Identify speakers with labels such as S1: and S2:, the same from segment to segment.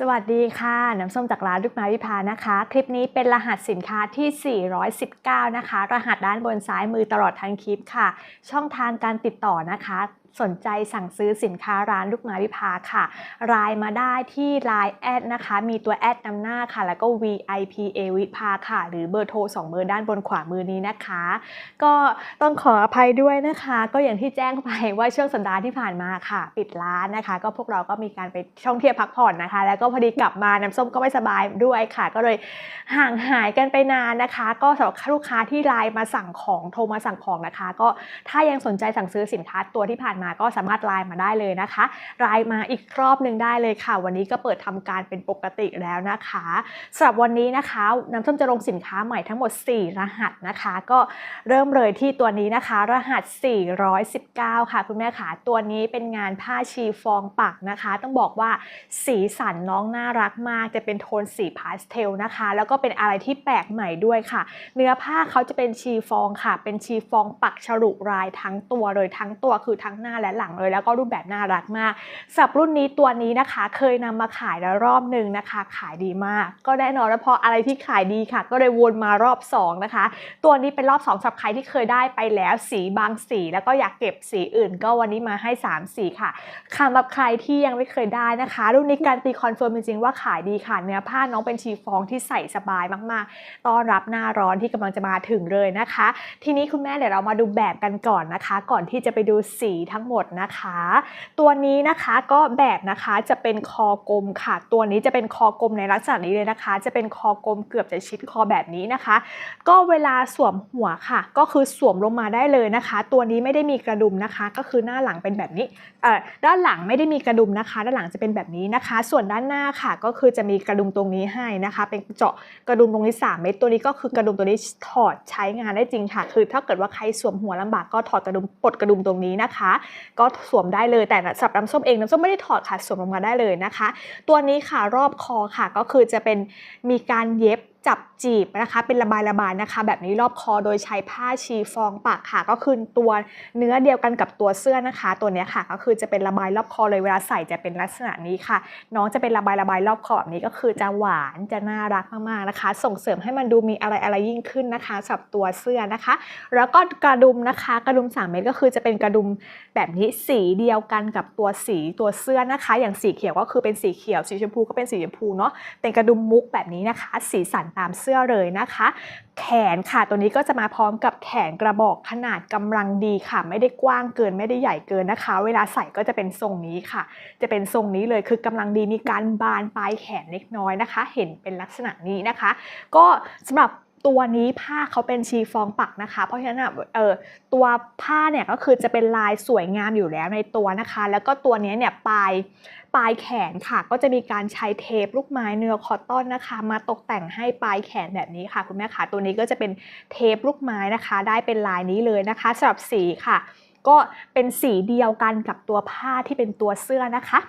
S1: สวัสดีค่ะ น้ำส้มจากร้านลูกไม้วิภานะคะ คลิปนี้เป็นรหัสสินค้าที่ 419 นะคะ รหัสด้านบนซ้ายมือตลอดทั้งคลิปค่ะ ช่องทางการติดต่อนะคะ สนใจสั่งซื้อสินค้าร้านลูกไม้วิภาค่ะไลน์มาได้ที่ Line แอดนะคะ มีตัวแอดนำหน้าค่ะ แล้วก็ VIPA วิภาค่ะ หรือเบอร์โทร 2 เบอร์ด้านบนขวามือนี้นะคะ ก็ต้องขออภัยด้วยนะคะ ก็อย่างที่แจ้งไปว่าช่วงสัปดาห์ที่ผ่านมาค่ะ ปิดร้านนะคะ ก็พวกเราก็มีการไปท่องเที่ยวพักผ่อนนะคะ แล้วก็พอดีกลับมาน้ำส้มก็ไม่สบายด้วยค่ะ ก็เลยห่างหายกันไปนานนะคะ ก็สำหรับลูกค้าที่ไลน์มาสั่งของโทรมาสั่งของนะคะ ก็ถ้ายังสนใจสั่งซื้อสินค้าตัวที่ผ่านมาก็สามารถไลน์มาได้เลยนะคะไลน์มาอีกรอบหนึ่งได้เลยค่ะ วันนี้ก็เปิดทำการเป็นปกติแล้วนะคะสำหรับวันนี้นะคะน้ำส้มจะลงสินค้าใหม่ทั้งหมด 4 รหัสนะคะ ก็เริ่มเลยที่ตัวนี้นะคะ รหัส 419 ค่ะ คุณแม่ขาตัวนี้เป็นงานผ้าชีฟองปักนะคะ ต้องบอกว่าสีสันน้องน่ารักมากจะเป็นโทนสีพาสเทลนะคะ แล้วก็เป็นอะไรที่แปลกใหม่ด้วยค่ะ เนื้อผ้าเขาจะเป็นชีฟองค่ะ เป็นชีฟองปักฉลุลายทั้งตัวเลยทั้งตัวคือทั้งหน้าและหลังเลย แล้วก็รูปแบบน่ารักมากสับรุ่นนี้ตัวนี้นะคะ เคยนำมาขายแล้วรอบหนึ่งนะคะ ขายดีมาก ก็แน่นอนแล้วพออะไรที่ขายดีค่ะ ก็เลยวนมารอบสองนะคะ ตัวนี้เป็นรอบ2สำหรับใครที่เคยได้ไปแล้วสีบางสี แล้วก็อยากเก็บสีอื่น ก็วันนี้มาให้ 3 สีค่ะสำหรับใครที่ยังไม่เคยได้นะคะ รุ่นนี้การตีคอนเฟิร์มจริงๆว่าขายดีค่ะเนื้อผ้าน้องเป็นชีฟองที่ใส่สบายมากๆ ต้อนรับหน้าร้อนที่กำลังจะมาถึงเลยนะคะ ทีนี้คุณแม่เดี๋ยวเรามาดูแบบกันก่อนนะคะ ก่อนที่จะไปดูสีทงหมดนะคะ ตัวนี้นะคะก็แบบนะคะจะเป็นคอกลมค่ะ ตัวนี้จะเป็นคอกลมในลักษณะนี้เลยนะคะ จะเป็นคอกลมเกือบจะชิดคอแบบนี้นะคะ ก็เวลาสวมหัวค่ะ ก็คือสวมลงมาได้เลยนะคะ ตัวนี้ไม่ได้มีกระดุมนะคะ ก็คือหน้าหลังเป็นแบบนี้เอ่อด้านหลังไม่ได้มีกระดุมนะคะ ด้านหลังจะเป็นแบบนี้นะคะ ส่วนด้านหน้าค่ะ ก็คือจะมีกระดุมตรงนี้ให้นะคะ เป็นเจาะกระดุมตรงนี้3เม็ดตัวนี้ก็คือกระดุมตัวนี้ถอดใช้งานได้จริงค่ะ คือถ้าเกิดว่าใครสวมหัวลำบากก็ถอดกระดุมปลดกระดุมตรงนี้นะคะก็สวมได้เลยแต่สำหรับน้ำส้มเองน้ำส้มไม่ได้ถอดค่ะสวมลงมาได้เลยนะคะ ตัวนี้ค่ะรอบคอค่ะก็คือจะเป็นมีการเย็บจับจีบนะคะ เป็นระบายระบายนะคะ แบบนี้รอบคอโดยใช้ผ้าชีฟองปักค่ะ ก็คือตัวเนื้อเดียวกันกับตัวเสื้อนะคะ ตัวนี้ค่ะก็คือจะเป็นระบายรอบคอเลยเวลาใส่จะเป็นลักษณะนี้ค่ะ น้องจะเป็นระบายระบายรอบคอแบบนี้ก็คือจะหวานจะน่ารักมากๆนะคะ ส่งเสริมให้มันดูมีอะไรอะไรยิ่งขึ้นนะคะสำหรับตัวเสื้อนะคะ แล้วก็กระดุมนะคะ กระดุม 3 เม็ดก็คือจะเป็นกระดุมแบบนี้สีเดียวกันกับตัวสีตัวเสื้อนะคะ อย่างสีเขียวก็คือเป็นสีเขียวสีชมพูก็เป็นสีชมพูเนาะเป็นกระดุมมุกแบบนี้นะคะ สีสันตามเสื้อเลยนะคะ แขนค่ะตัวนี้ก็จะมาพร้อมกับแขนกระบอกขนาดกำลังดีค่ะ ไม่ได้กว้างเกินไม่ได้ใหญ่เกินนะคะ เวลาใส่ก็จะเป็นทรงนี้ค่ะ จะเป็นทรงนี้เลยคือกำลังดีมีการบานปลายแขนเล็กน้อยนะคะ เห็นเป็นลักษณะนี้นะคะ ก็สำหรับ ตัวนี้ผ้าเขาเป็นชีฟองปักนะคะ เพราะฉะนั้นเออตัวผ้าเนี่ยก็คือจะเป็นลายสวยงามอยู่แล้วในตัวนะคะ แล้วก็ตัวนี้เนี่ยปลายปลายแขนค่ะ ก็จะมีการใช้เทปลูกไม้เนื้อคอตตอนนะคะ มาตกแต่งให้ปลายแขนแบบนี้ค่ะ คุณแม่ค่ะตัวนี้ก็จะเป็นเทปลูกไม้นะคะ ได้เป็นลายนี้เลยนะคะสำหรับสีค่ะ ก็เป็นสีเดียวกันกับตัวผ้าที่เป็นตัวเสื้อนะคะ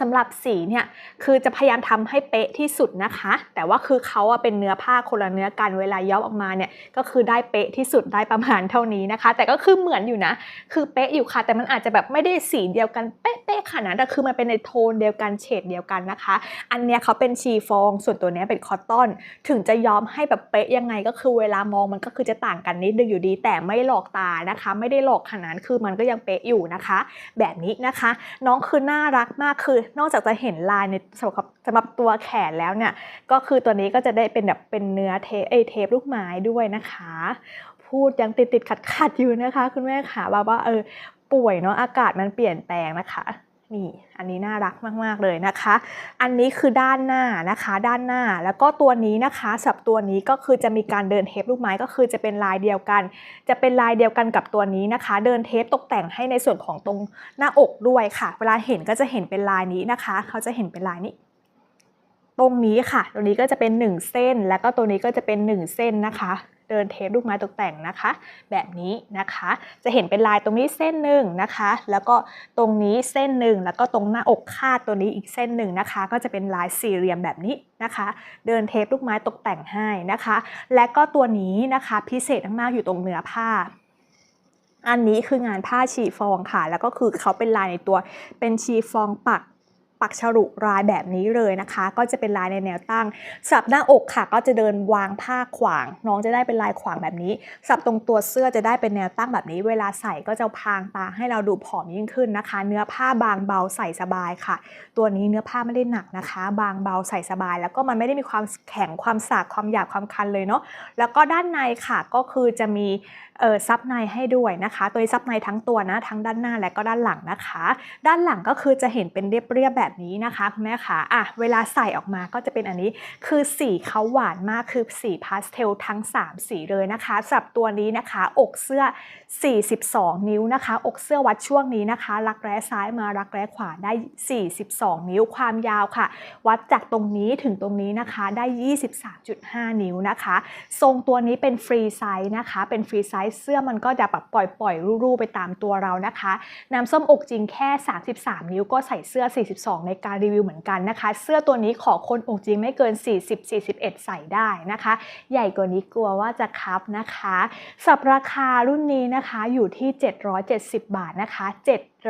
S1: สำหรับสีเนี่ยคือจะพยายามทำให้เป๊ะที่สุดนะคะ แต่ว่าคือเขาอะเป็นเนื้อผ้าคนละเนื้อกันเวลาย้อมออกมาเนี่ยก็คือได้เป๊ะที่สุดได้ประมาณเท่านี้นะคะ แต่ก็คือเหมือนอยู่นะ คือเป๊ะอยู่ค่ะ แต่มันอาจจะแบบไม่ได้สีเดียวกันเป๊ะๆขนาดนั้นแต่คือมันเป็นในโทนเดียวกันเฉดเดียวกันนะคะ อันเนี้ยเขาเป็นชีฟอง ส่วนตัวเนี้ยเป็นคอตตอน ถึงจะย้อมให้แบบเป๊ะยังไงก็คือเวลามองมันก็คือจะต่างกันนิดนึงอยู่ดี แต่ไม่หลอกตานะคะ ไม่ได้หลอกขนาดนั้นคือมันก็ยังเป๊ะอยู่นะคะ แบบนี้นะคะ น้องคือน่ารักมากคือนอกจากจะเห็นลายในสำหรับสำหรับตัวแขนแล้วเนี่ยก็คือตัวนี้ก็จะได้เป็นแบบเป็นเนื้อเทปเอเทปลูกไม้ด้วยนะคะ พูดยังติดติดขัดขัดอยู่นะคะ คุณแม่ขาบอกว่าเออป่วยเนาะอากาศมันเปลี่ยนแปลงนะคะ นี่ อันนี้น่ารักมาก ๆ เลยนะคะ อันนี้คือด้านหน้านะคะ ด้านหน้า แล้วก็ตัวนี้นะคะสับตัวนี้ก็คือจะมีการเดินเทปลูกไม้ก็คือจะเป็นลายเดียวกัน จะเป็นลายเดียวกันกับตัวนี้นะคะ เดินเทปตกแต่งให้ในส่วนของตรงหน้าอกด้วยค่ะ เวลาเห็นก็จะเห็นเป็นลายนี้นะคะ เขาจะเห็นเป็นลายนี้ ตรงนี้ค่ะ ตรงนี้ก็จะเป็น 1 เส้น แล้วก็ตัวนี้ก็จะเป็น 1 เส้นนะคะ เดินเทปลูกไม้ตกแต่งนะคะ แบบนี้นะคะ จะเห็นเป็นลายตรงนี้เส้นหนึ่งนะคะ แล้วก็ตรงนี้เส้นหนึ่งแล้วก็ตรงหน้าอกคาดตัวนี้อีกเส้นหนึ่งนะคะ ก็จะเป็นลายสี่เหลี่ยมแบบนี้นะคะ เดินเทปลูกไม้ตกแต่งให้นะคะ และก็ตัวนี้นะคะพิเศษมากๆอยู่ตรงเนื้อผ้าอันนี้คืองานผ้าชีฟองค่ะ แล้วก็คือเขาเป็นลายในตัวเป็นชีฟองปัก ปักฉลุลายแบบนี้เลยนะคะ ก็จะเป็นลายในแนวตั้ง สับหน้าอกค่ะ ก็จะเดินวางผ้าขวาง น้องจะได้เป็นลายขวางแบบนี้ สับตรงตัวเสื้อจะได้เป็นแนวตั้งแบบนี้ เวลาใส่ก็จะพรางตาให้เราดูผอมยิ่งขึ้นนะคะ เนื้อผ้าบางเบาใส่สบายค่ะ ตัวนี้เนื้อผ้าไม่ได้หนักนะคะ บางเบาใส่สบาย แล้วก็มันไม่ได้มีความแข็งความสากความหยาบความคันเลยเนาะแล้วก็ด้านในค่ะก็คือจะมีเออซับในให้ด้วยนะคะ ตัวซับในทั้งตัวนะทั้งด้านหน้าและก็ด้านหลังนะคะ ด้านหลังก็คือจะเห็นเป็นเรียบๆแบบนี้นะคะคุณแม่คะอะเวลาใส่ออกมาก็จะเป็นอันนี้คือสีเขาหวานมากคือสีพาสเทลทั้ง 3 สีเลยนะคะสำหรับตัวนี้นะคะ อกเสื้อ 42 นิ้วนะคะ อกเสื้อวัดช่วงนี้นะคะ รักแร้ซ้ายมารักแร้ขวาได้ 42 นิ้วความยาวค่ะ วัดจากตรงนี้ถึงตรงนี้นะคะได้ 23.5 นิ้วนะคะ ทรงตัวนี้เป็นฟรีไซส์นะคะ เป็นฟรีไซส์เสื้อมันก็จะแบบปล่อยๆรูๆไปตามตัวเรานะคะน้ำส้มอกจริงแค่ 33 นิ้วก็ใส่เสื้อ 42ในการรีวิวเหมือนกันนะคะ เสื้อตัวนี้ขอคนอกจริงไม่เกิน 40-41 ใส่ได้นะคะ ใหญ่กว่านี้กลัวว่าจะคับนะคะ สับราคารุ่นนี้นะคะอยู่ที่ 770 บาทนะคะ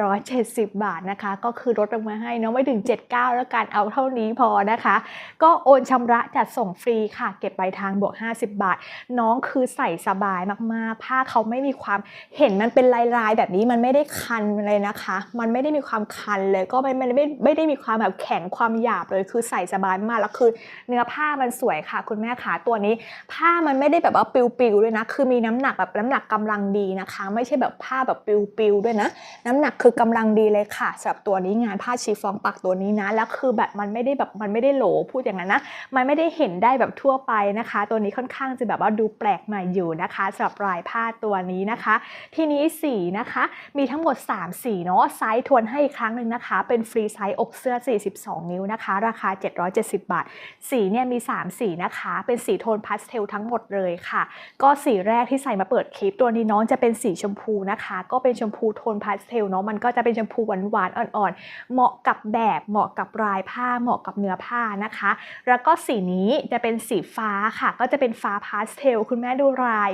S1: 770 บาทนะคะ ก็คือลดลงมาให้เนาะไม่ถึง 79 แล้วกันเอาเท่านี้พอนะคะ ก็โอนชำระจัดส่งฟรีค่ะ เก็บปลายทางบวก 50 บาท น้องคือใส่สบายมากๆ ผ้าเขาไม่มีความเห็นมันเป็นลายๆ แบบนี้มันไม่ได้คันเลยนะคะ มันไม่ได้มีความคันเลยก็ไม่ไม่ไม่ไม่ได้มีความแบบแข็งความหยาบเลยคือใส่สบายมากแล้วคือ เนื้อผ้ามันสวยค่ะ คุณแม่ขาตัวนี้ ผ้ามันไม่ได้แบบว่าปิวๆด้วยนะคือมีน้ำหนักแบบน้ำหนักกำลังดีนะคะ ไม่ใช่แบบผ้าแบบปิวๆด้วยนะ น้ำหนักคือกำลังดีเลยค่ะสำหรับตัวนี้งานผ้าชีฟองปักตัวนี้นะ แล้วคือแบบมันไม่ได้แบบมันไม่ได้โหลพูดอย่างนั้นนะ มันไม่ได้เห็นได้แบบทั่วไปนะคะ ตัวนี้ค่อนข้างจะแบบว่าดูแปลกใหม่อยู่นะคะสำหรับลายผ้าตัวนี้นะคะ ทีนี้สีนะคะ มีทั้งหมด 3 สีเนาะไซส์ทวนให้อีกครั้งหนึ่งนะคะ เป็นฟรีไซส์อกเสื้อ 42 นิ้วนะคะ ราคา 770 บาท สีเนี่ยมี 3 สีนะคะ เป็นสีโทนพาสเทลทั้งหมดเลยค่ะ ก็สีแรกที่ใส่มาเปิดคลิปตัวนี้น้องจะเป็นสีชมพูนะคะ ก็เป็นชมพูโทนพาสเทลเนาะมันก็จะเป็นชมพูหวานๆอ่อนๆ เหมาะกับแบบเหมาะกับลายผ้า เหมาะกับเนื้อผ้านะคะ แล้วก็สีนี้จะเป็นสีฟ้าค่ะ ก็จะเป็นฟ้าพาสเทลคุณแม่ดูลาย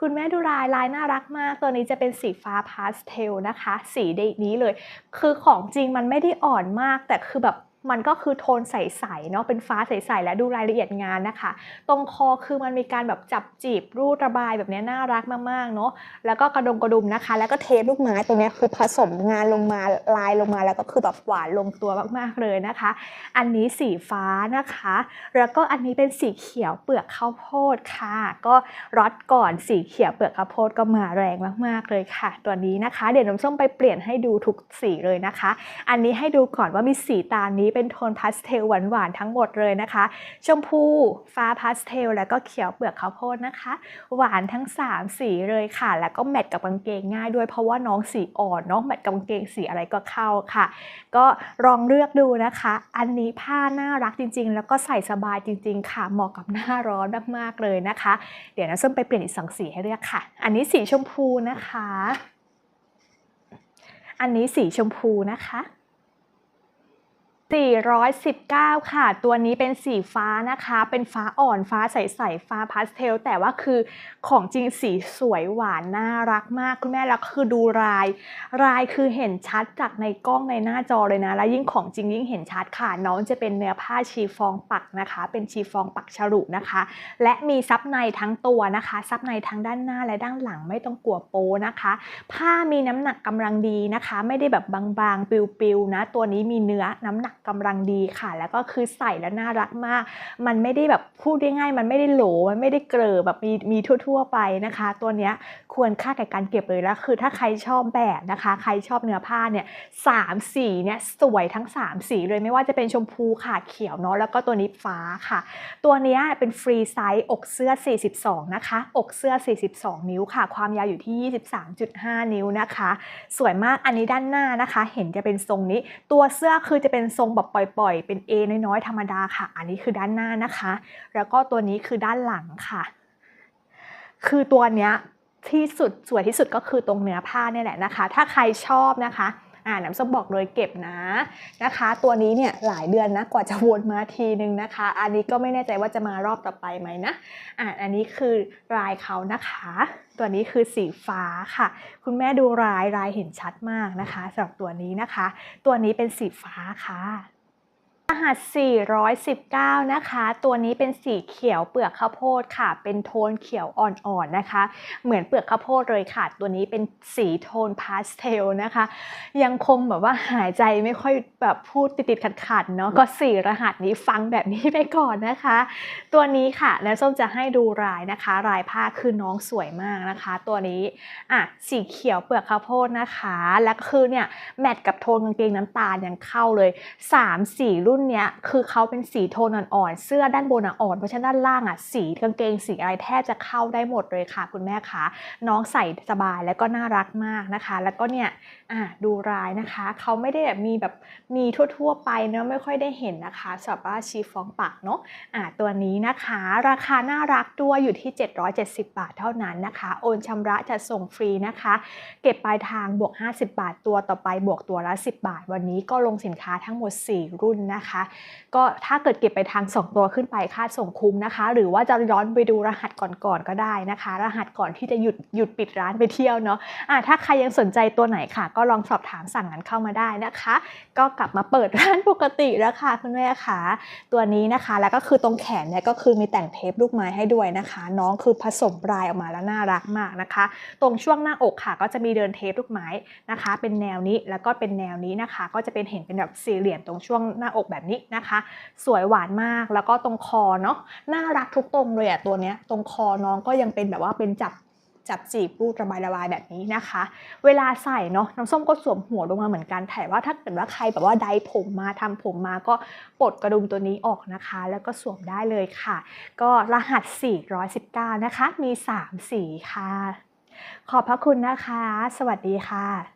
S1: คุณแม่ดูลายลายน่ารักมาก ตัวนี้จะเป็นสีฟ้าพาสเทลนะคะ สีนี้เลย คือของจริงมันไม่ได้อ่อนมาก แต่คือแบบ มันก็คือโทนใสๆเนาะเป็นฟ้าใสๆและดูรายละเอียดงานนะคะ ตรงคอคือมันมีการแบบจับจีบรูดระบายแบบนี้น่ารักมากๆเนาะแล้วก็กระดงกระดุมนะคะ แล้วก็เทปลูกไม้ตรงนี้คือผสมงานลงมาลายลงมาแล้วก็คือแบบหวานลงตัวมากๆเลยนะคะ อันนี้สีฟ้านะคะ แล้วก็อันนี้เป็นสีเขียวเปลือกข้าวโพดค่ะ ก็รอดก่อนสีเขียวเปลือกข้าวโพดก็มาแรงมากๆเลยค่ะ ตัวนี้นะคะ เดี๋ยวน้ำส้มไปเปลี่ยนให้ดูทุกสีเลยนะคะ อันนี้ให้ดูก่อนว่ามีสีตานี้เป็นโทนพาสเทลหวานๆทั้งหมดเลยนะคะ ชมพู ฟ้าพาสเทล แล้วก็เขียวเปลือกข้าวโพดนะคะ หวานทั้ง 3 สีเลยค่ะ แล้วก็แมทกับกางเกงง่ายด้วยเพราะว่าน้องสีอ่อนน้องแมทกับกางเกงสีอะไรก็เข้าค่ะ ก็ลองเลือกดูนะคะ อันนี้ผ้าน่ารักจริง ๆ แล้วก็ใส่สบายจริง ๆ ค่ะ เหมาะกับหน้าร้อนมากๆเลยนะคะ เดี๋ยวนะส้มไปเปลี่ยนอีกสองสีให้เลือกค่ะ อันนี้สีชมพูนะคะ อันนี้สีชมพูนะคะ 419 ค่ะ ตัวนี้เป็นสีฟ้านะคะ เป็นฟ้าอ่อนฟ้าใสๆฟ้าพาสเทล แต่ว่าคือของจริงสีสวยหวานน่ารักมากคุณแม่แล้วคือดูลาย ลายคือเห็นชัดจากในกล้องในหน้าจอเลยนะ แล้วยิ่งของจริงยิ่งเห็นชัดค่ะ น้องจะเป็นเนื้อผ้าชีฟองปักนะคะ เป็นชีฟองปักฉลุนะคะ และมีซับในทั้งตัวนะคะ ซับในทั้งด้านหน้าและด้านหลังไม่ต้องกลัวโป๊นะคะ ผ้ามีน้ำหนักกำลังดีนะคะ ไม่ได้แบบบางๆปิวๆนะ ตัวนี้มีเนื้อน้ำหนักกำลังดีค่ะ แล้วก็คือใส่แล้วน่ารักมาก มันไม่ได้แบบพูดได้ง่าย มันไม่ได้โหล มันไม่ได้เกลอแบบมีมีทั่ว ๆ ไปนะคะ ตัวเนี้ย ควรค่าแก่การเก็บเลยแล้วคือถ้าใครชอบแบบนะคะ ใครชอบเนื้อผ้าเนี่ยสามสีเนี่ยสวยทั้ง 3 สีเลยไม่ว่าจะเป็นชมพูค่ะเขียวเนาะแล้วก็ตัวนี้ฟ้าค่ะ ตัวนี้เป็นฟรีไซส์อกเสื้อ 42 นะคะ อกเสื้อ 42 นิ้วค่ะ ความยาวอยู่ที่ 23.5 นิ้วนะคะ สวยมากอันนี้ด้านหน้านะคะ เห็นจะเป็นทรงนี้ ตัวเสื้อคือจะเป็นทรงแบบปล่อยๆ เป็น A น้อยๆธรรมดาค่ะ อันนี้คือด้านหน้านะคะ แล้วก็ตัวนี้คือด้านหลังค่ะ คือตัวเนี้ย ที่สุดสวยที่สุดก็คือตรงเนื้อผ้าเนี่ยแหละนะคะ ถ้าใครชอบนะคะอ่าน้ำส้มบอกเลยเก็บนะนะคะ ตัวนี้เนี่ยหลายเดือนนะกว่าจะวนมาทีนึงนะคะ อันนี้ก็ไม่แน่ใจว่าจะมารอบต่อไปไหมนะอ่าอันนี้คือลายเขานะคะ ตัวนี้คือสีฟ้าค่ะ คุณแม่ดูลายลายเห็นชัดมากนะคะสำหรับตัวนี้นะคะ ตัวนี้เป็นสีฟ้าค่ะ รหัส 419 นะคะ ตัวนี้เป็นสีเขียวเปลือกข้าวโพดค่ะ เป็นโทนเขียวอ่อนๆนะคะ เหมือนเปลือกข้าวโพดเลยค่ะ ตัวนี้เป็นสีโทนพาสเทลนะคะ ยังคงแบบว่าหายใจไม่ค่อยแบบพูดติดๆขัดๆเนาะ ก็สี่รหัสนี้ฟังแบบนี้ไปก่อนนะคะ ตัวนี้ค่ะแล้วส้มจะให้ดูลายนะคะ ลายผ้าคือน้องสวยมากนะคะ ตัวนี้ อะ สีเขียวเปลือกข้าวโพดนะคะ แล้วก็คือเนี่ยแมทกับโทนกางเกงน้ำตาลยังเข้าเลย3สีรุ่นเนี้ยคือเขาเป็นสีโทนอ่อนๆเสื้อด้านบนอ่อนเพราะฉะนั้นด้านล่างอะสีกางเกงสีอะไรแทบจะเข้าได้หมดเลยค่ะ คุณแม่คะน้องใส่สบายแล้วก็น่ารักมากนะคะ แล้วก็เนี่ยอะดูลายนะคะเขาไม่ได้แบบมีแบบมีทั่วๆไปเนาะไม่ค่อยได้เห็นนะคะสำหรับว่าชีฟองปักเนาะอะตัวนี้นะคะ ราคาน่ารักด้วยอยู่ที่ 770 บาทเท่านั้นนะคะ โอนชำระจะส่งฟรีนะคะ เก็บปลายทางบวก 50 บาทตัวต่อไปบวกตัวละ 10 บาท วันนี้ก็ลงสินค้าทั้งหมด 4 รุ่นนะคะก็ถ้าเกิดเก็บไปทาง 2 ตัวขึ้นไปค่าส่งคุ้มนะคะ หรือว่าจะย้อนไปดูรหัสก่อนๆก็ได้นะคะ รหัสก่อนที่จะหยุดหยุดปิดร้านไปเที่ยวเนาะอะถ้าใครยังสนใจตัวไหนค่ะ ก็ลองสอบถามสั่งกันเข้ามาได้นะคะ ก็กลับมาเปิดร้านปกติแล้วค่ะคุณแม่ค่ะตัวนี้นะคะแล้วก็คือตรงแขนเนี่ยก็คือมีแต่งเทปลูกไม้ให้ด้วยนะคะ น้องคือผสมลายออกมาแล้วน่ารักมากนะคะ ตรงช่วงหน้าอกค่ะ ก็จะมีเดินเทปลูกไม้นะคะ เป็นแนวนี้แล้วก็เป็นแนวนี้นะคะ ก็จะเป็นเห็นเป็นแบบสี่เหลี่ยมตรงช่วงหน้าอกแบบนี้นะคะ สวยหวานมากแล้วก็ตรงคอเนาะน่ารักทุกตรงเลยอะตัวเนี้ยตรงคอน้องก็ยังเป็นแบบว่าเป็นจับจับจีบรูดระบายระบายแบบนี้นะคะ เวลาใส่เนาะน้ำส้มก็สวมหัวลงมาเหมือนกันแต่ว่าถ้าเกิดว่าใครแบบว่าไดผมมาทำผมมาก็ปลดกระดุมตัวนี้ออกนะคะ แล้วก็สวมได้เลยค่ะ ก็รหัส 419 นะคะ มี 3 สีค่ะ ขอบพระคุณนะคะ สวัสดีค่ะ